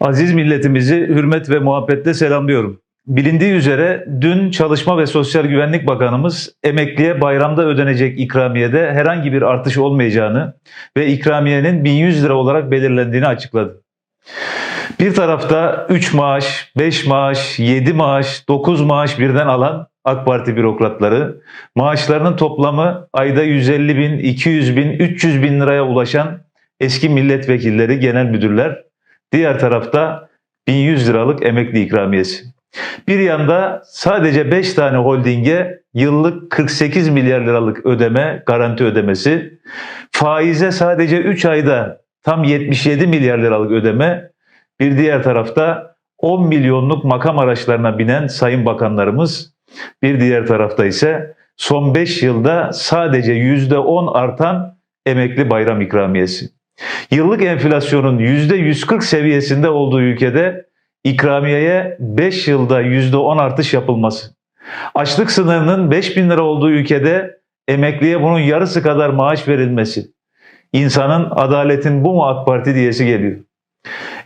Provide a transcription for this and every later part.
Aziz milletimizi hürmet ve muhabbetle selamlıyorum. Bilindiği üzere dün Çalışma ve Sosyal Güvenlik Bakanımız emekliye bayramda ödenecek ikramiyede herhangi bir artış olmayacağını ve ikramiyenin 1100 lira olarak belirlendiğini açıkladı. Bir tarafta 3 maaş, 5 maaş, 7 maaş, 9 maaş birden alan AK Parti bürokratları, maaşlarının toplamı ayda 150 bin, 200 bin, 300 bin liraya ulaşan eski milletvekilleri, genel müdürler, diğer tarafta 1100 liralık emekli ikramiyesi. Bir yanda sadece 5 tane holdinge yıllık 48 milyar liralık ödeme, garanti ödemesi, faize sadece 3 ayda tam 77 milyar liralık ödeme, bir diğer tarafta 10 milyonluk makam araçlarına binen sayın bakanlarımız, bir diğer tarafta ise son 5 yılda sadece %10 artan emekli bayram ikramiyesi. Yıllık enflasyonun %140 seviyesinde olduğu ülkede ikramiyeye 5 yılda %10 artış yapılması. Açlık sınırının 5 bin lira olduğu ülkede emekliye bunun yarısı kadar maaş verilmesi. İnsanın adaletin bu mu AK Parti diyesi geliyor.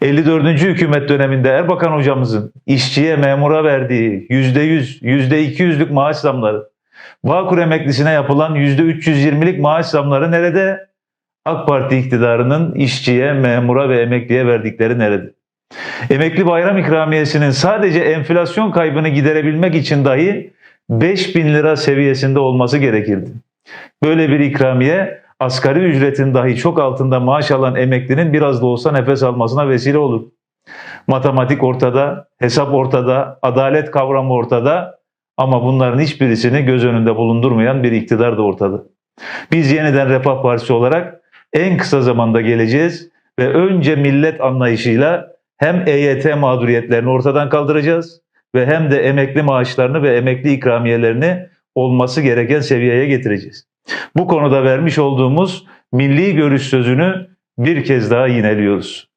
54. hükümet döneminde Erbakan hocamızın işçiye memura verdiği %100, %200'lük maaş zamları, Bağkur emeklisine yapılan %320'lik maaş zamları nerede? AK Parti iktidarının işçiye, memura ve emekliye verdikleri nerede? Emekli bayram ikramiyesinin sadece enflasyon kaybını giderebilmek için dahi 5000 lira seviyesinde olması gerekirdi. Böyle bir ikramiye asgari ücretin dahi çok altında maaş alan emeklinin biraz da olsa nefes almasına vesile olur. Matematik ortada, hesap ortada, adalet kavramı ortada ama bunların hiçbirisini göz önünde bulundurmayan bir iktidar da ortada. Biz yeniden Refah Partisi olarak en kısa zamanda geleceğiz ve önce millet anlayışıyla hem EYT mağduriyetlerini ortadan kaldıracağız ve hem de emekli maaşlarını ve emekli ikramiyelerini olması gereken seviyeye getireceğiz. Bu konuda vermiş olduğumuz milli görüş sözünü bir kez daha yineliyoruz.